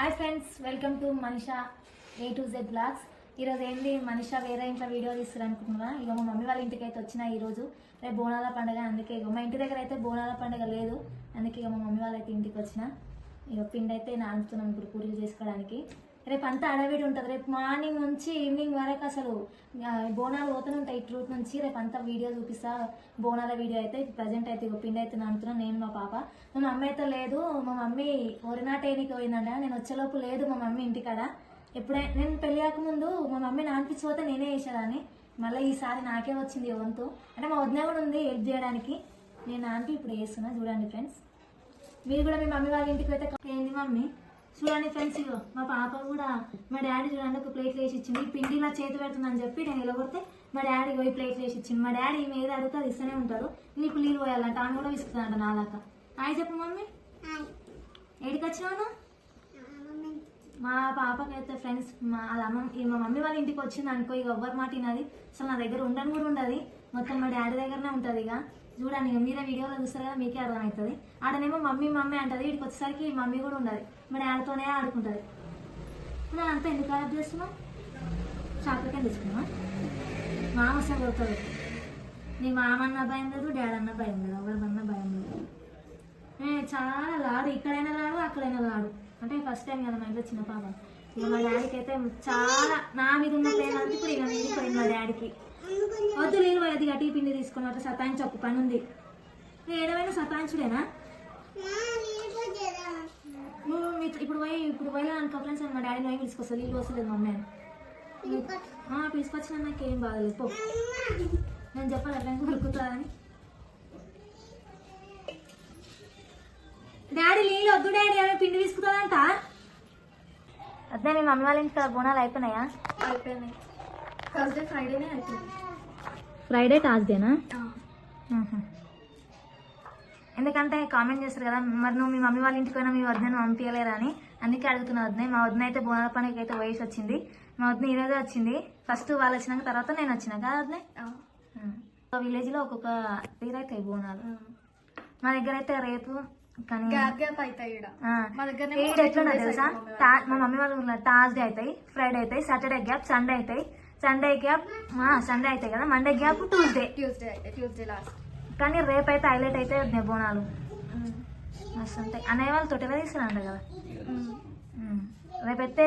Hi friends welcome to Manisha A to Z blogs ఈరోజు ఏంటి మనిషా వేరే ఇంట్లో వీడియో తీస్తారు అనుకుంటున్నా ఇక మా మమ్మీ వాళ్ళ ఇంటికి అయితే వచ్చిన ఈరోజు. రేపు బోనాల పండుగ అందుకే ఇక మా ఇంటి దగ్గర అయితే బోనాల పండుగ లేదు. అందుకే ఇక మా మమ్మీ వాళ్ళైతే ఇంటికి వచ్చిన. ఇక పిండి అయితే నానుతున్నాం ఇప్పుడు పూరీలు చేసుకోవడానికి. రేపు అంతా అడవిడి ఉంటుంది. రేపు మార్నింగ్ నుంచి ఈవినింగ్ వరకు అసలు బోనాలు పోతూనే ఉంటాయి. ఇటు రూట్ నుంచి రేపు అంతా వీడియో చూపిస్తా. బోనాల వీడియో అయితే ప్రజెంట్ అయితే పిండి అయితే నమ్ముతున్నాను నేను మా పాప. మా మమ్మీ అయితే లేదు. మా మమ్మీ ఒరినాటేనికి పోయిందంట. నేను వచ్చేలోపు లేదు మా మమ్మీ ఇంటికాడ. ఎప్పుడై నేను పెళ్ళి కాకముందు మా మమ్మీ నానిపించిపోతే నేనే వేసేదాన్ని మళ్ళీ ఈసారి నాకే వచ్చింది వంతు. అంటే మా వదిన కూడా ఉంది హెల్ప్ చేయడానికి. నేను నానిపి ఇప్పుడు వేస్తున్నా చూడండి ఫ్రెండ్స్. మీరు కూడా మీ మమ్మీ వాళ్ళ ఇంటికి అయితే ఏంది మమ్మీ? చూడండి ఫ్రెండ్స్ ఇగో మా పాప కూడా మా డాడీ చూడండి ఒక ప్లేట్ వేసి ఇచ్చింది. ఈ పిండి ఇలా చేతి పెడుతుందని చెప్పి నేను ఇలా కొడితే మా డాడీ పోయి ప్లేట్ వేసి ఇచ్చింది. మా డాడీ ఈమె ఏది అడిగితే అది ఇస్తూనే ఉంటారు. నీకు నీళ్ళు పోయాలంట ఆమె కూడా విసుకుతానంట నాలాక హాయ్ చెప్పు మమ్మీ. ఏడికి వచ్చినావు? మా పాపకైతే ఫ్రెండ్స్ మా వాళ్ళ అమ్మ మా మమ్మీ వాళ్ళ ఇంటికి వచ్చింది అనుకో ఇక ఎవ్వరు మాట వినది. అసలు నా దగ్గర ఉండని కూడా ఉండదు. మొత్తం మా డాడీ దగ్గరనే ఉంటుంది ఇక చూడండి ఇక మీరే వీడియోలో చూస్తారు కదా మీకే అర్థమవుతుంది. ఆడనేమో మమ్మీ మమ్మీ అంటది. వీడికి వచ్చేసరికి మమ్మీ కూడా ఉండదు. మా డాడీతోనే ఆడుకుంటుంది. నా అంతా ఎందుకు ఖరాబ్ చేస్తున్నావు? షాప్లకే తీసుకున్నా మామ అసలు నీ మామ అన్న భయం లేదు డాడీ అన్న భయం లేదు ఎవరిదన్నా భయం లేదు. చాలా లాడు. ఇక్కడైనా లాడు అక్కడైనా లాడు. అంటే ఫస్ట్ టైం కదా మా ఇంట్లో చిన్న పాప. ఇక మా డాడీకి అయితే చాలా నా మీద ఉన్న ప్రేమ అంతా ఇప్పుడు ఇక మీద మా డాడీకి వద్దు నేను పోయేది గట్టి పిండి తీసుకున్నట్టు సతాయించి ఒక పని ఉంది. ఏడవైనా సతాయించుడేనా? ఇప్పుడు పోయి ఇప్పుడు పోయినా అనుకో ఫ్రెండ్స్ మా డాడీని పోయి పిలుచుకొస్తా. నీళ్ళు వస్తలేదు మమ్మీ అని పిలుచుకొచ్చిన? నాకు ఏం బాగలేదు పో. నేను చెప్పాలి అట్లా ఉరుకుతుందని డాడీ నీళ్ళు వద్దు డాడీ ఆమె పిండి తీసుకుంటుందంట అదే మీ మమ్మీ వాళ్ళ ఇంటికి బోనాలు అయిపోయినాయా? అయిపోయినాయి. థర్స్డే ఫ్రైడేనే అయిపోయింది ఫ్రైడే టాస్డేనా ఎందుకంటే కామెంట్ చేస్తారు కదా మరి నువ్వు మీ మమ్మీ వాళ్ళ ఇంటికి పోయినా మీ వద్దను పంపించలేరా అని. అందుకే అడుగుతున్నా వద్దే మా వదిన అయితే బోనాల పండుగకి అయితే వయసు వచ్చింది. మా వదిన ఈరోజే వచ్చింది. ఫస్ట్ వాళ్ళు వచ్చినాక తర్వాత నేను వచ్చిన కదా వదినే? విలేజ్లో ఒక్కొక్క తీరు అవుతాయి బోనాలు. మా దగ్గర అయితే రేపు కానీ ఎట్లున్నా తెలుసా? మా మమ్మీ వాళ్ళు టాస్డే అవుతాయి ఫ్రైడే అవుతాయి సాటర్డే గ్యాప్ సండే అవుతాయి సండే గ్యాప్ సండే అవుతాయి కదా మండే గ్యాప్ ట్యూస్డే ట్యూస్డే అయితే ట్యూస్డే లాస్ట్ కానీ రేపు అయితే హైలైట్ అయితే ఉన్నాయి బోనాలు మస్తు ఉంటాయి. అన్నయ్య వాళ్ళు తొట్టెలా తీసుకురంట కదా. రేపైతే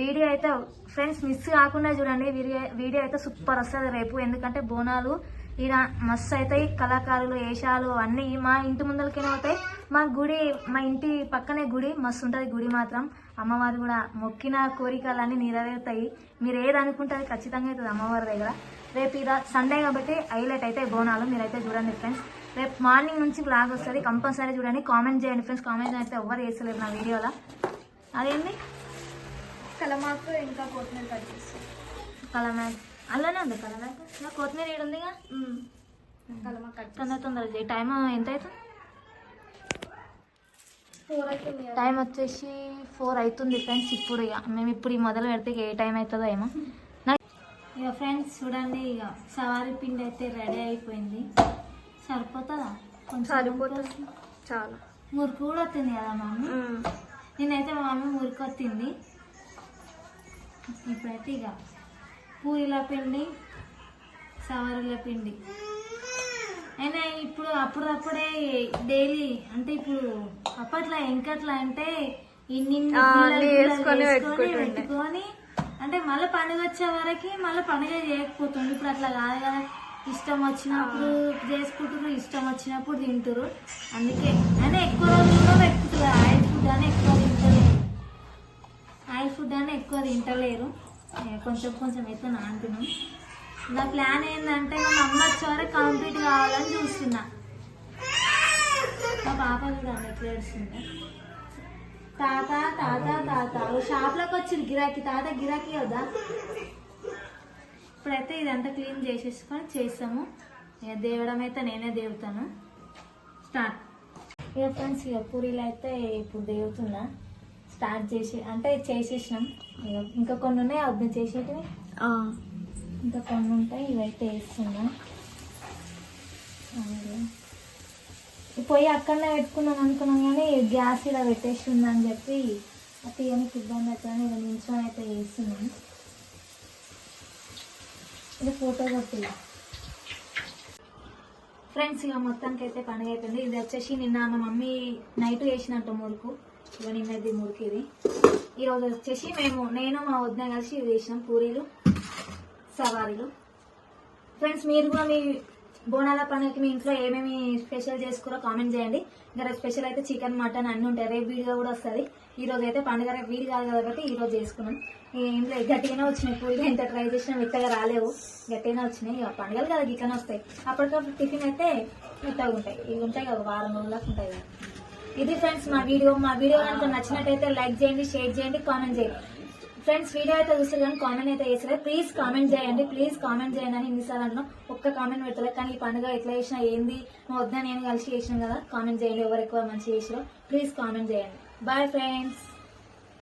వీడియో అయితే ఫ్రెండ్స్ మిస్ కాకుండా చూడండి. వీడియో వీడియో అయితే సూపర్ వస్తుంది రేపు. ఎందుకంటే బోనాలు ఈడ మస్తు అవుతాయి. కళాకారులు వేషాలు అన్నీ మా ఇంటి ముందరికైనా అవుతాయి మా గుడి మా ఇంటి పక్కనే గుడి మస్తు ఉంటుంది గుడి మాత్రం. అమ్మవారు కూడా మొక్కిన కోరికలన్నీ నెరవేరుతాయి. మీరు ఏది అనుకుంటే అది ఖచ్చితంగా అవుతుంది అమ్మవారి దగ్గర. రేపు ఇద సండే కాబట్టి హైలైట్ అయితే బోనాలు మీరైతే చూడండి ఫ్రెండ్స్. రేపు మార్నింగ్ నుంచి బ్లాగ్ వస్తుంది కంపల్సరీ చూడండి. కామెంట్ చేయండి ఫ్రెండ్స్. కామెంట్ అయితే ఎవ్వరు చేస్తలేరు నా వీడియోలో అదేంటి కలమాకు ఇంకా కొత్తిమీర కట్ చేస్తాం. కలమాక్. అలానే ఉంది కలమాక్? నా కొత్తిమీర ఏడు ఉందిగా? కలమాకు కట్ తొందర తొందర టైం ఎంత అవుతుంది టైం వచ్చేసి ఫోర్ అవుతుంది ఫ్రెండ్స్. ఇప్పుడు ఇక మేము ఇప్పుడు ఈ మొదలు పెడితే ఏ టైం అవుతుందో ఏమో. ఇక ఫ్రెండ్స్ చూడండి ఇక సవారి పిండి అయితే రెడీ అయిపోయింది. సరిపోతుందా? కొంచెం సరిపోతుంది. చాలా. మురికి కూడా వస్తుంది కదా మమ్మీ నేనైతే మా మమ్మీ మురికి వస్తుంది ఇప్పుడైతే ఇక పూరీల పిండి సవారీల పిండి. అయినా ఇప్పుడు అప్పుడప్పుడే డైలీ అంటే ఇప్పుడు అప్పట్లో ఎంకట్లా అంటే ఇన్ని. పెట్టుకొని అంటే మళ్ళీ పండుగ వచ్చే వరకు మళ్ళీ పండుగ చేయకపోతుంది ఇప్పుడు అట్లా కాదు కదా. ఇష్టం వచ్చినప్పుడు చేసుకుంటారు ఇష్టం వచ్చినప్పుడు తింటారు అందుకే అయినా ఎక్కువ రోజుల్లో పెట్టుకుంటారు. ఆయిల్ ఫుడ్ అని ఎక్కువ తింటలేరు. ఆయిల్ ఫుడ్ అని ఎక్కువ తింటలేరు. కొంచెం కొంచెం అయితే నాంటున్నాం నా ప్లాన్ ఏంటంటే మా అమ్మ వచ్చే వరకు కంప్లీట్ కావాలని చూస్తున్నా. మా పాప కూడా ఎట్లా ఏడుస్తుంది తాత తాత తాత ఓ షాప్లోకి వచ్చింది. గిరాకీ తాత గిరాకీ కదా ఇప్పుడైతే ఇదంతా క్లీన్ చేసేసుకొని చేస్తాము. ఇక దేవడం అయితే నేనే దేవుతాను. స్టార్ట్. ఇక ఫ్రెండ్స్ ఇక పూరీలు అయితే ఇప్పుడు దేవుతున్నా. స్టార్ట్ చేసి అంటే చేసేసినాం. ఇక ఇంకా కొన్ని ఉన్నాయి. వద్దు చేసేటివి? ఇంకా కొన్ని ఉంటాయి. ఇవైతే వేస్తున్నా. పొయ్యి అక్కడనే పెట్టుకున్నాం అనుకున్నాం కానీ గ్యాస్ ఇలా పెట్టేసి ఉందని చెప్పి తీయనికి ఇబ్బంది అవుతుంది ఇక నించుని అయితే చేస్తున్నాను ఇది ఫోటో కొట్టిగా ఫ్రెండ్స్ ఇక మొత్తానికి అయితే పండుగ అయిపోయింది. ఇది వచ్చేసి నిన్న మా మమ్మీ నైట్ చేసినట్టు మురుకు ఇక నిన్నది మురికిది ఇది ఈరోజు వచ్చేసి మేము నేను మా వదిన కలిసి ఇది చేసినాం. పూరీలు సవారీలు. ఫ్రెండ్స్ మీరు కూడా మీ బోనాల పండుగకి మీ ఇంట్లో ఏమేమి స్పెషల్ చేసుకురో కామెంట్ చేయండి. ఇంకా స్పెషల్ అయితే చికెన్ మటన్ అన్నీ ఉంటాయి. రేపు వీడియో కూడా వస్తుంది. ఈ రోజు అయితే పండుగ రేపు వీలు కాదు కాబట్టి ఈ రోజు చేసుకున్నాం. ఏం గట్టిగానే వచ్చినాయి. పూరీలు ఎంత ట్రై చేసినా మెత్తగా రాలేవు. గట్టిగానే వచ్చినాయి. ఇక పండుగలు కదా గిట్లనే వస్తాయి. అప్పటికప్పుడు టిఫిన్ అయితే మెత్తగా ఉంటాయి. ఇవి ఉంటాయి కదా వారం రోజులకు ఉంటాయి కదా. ఇది ఫ్రెండ్స్ మా వీడియో. మా వీడియో కనుక నచ్చినట్టయితే లైక్ చేయండి షేర్ చేయండి కామెంట్ చేయండి. ఫ్రెండ్స్ వీడియో అయితే చూసారు కానీ కామెంట్ అయితే చేసలేదు ప్లీజ్ కామెంట్ చేయండి. ప్లీజ్ కామెంట్ చేయండి అని ఇన్నిసార్లు అంటున్నాం. ఒక్క కామెంట్ పెట్టలేదు కానీ ఈ పండుగ ఎట్లా చేసినా ఏంది? మా వద్ద నేను కలిసి చేసినాం కదా. కామెంట్ చేయండి. ఎవరు ఎక్కువ మంచి చేసిరో ప్లీజ్ కామెంట్ చేయండి. Bye friends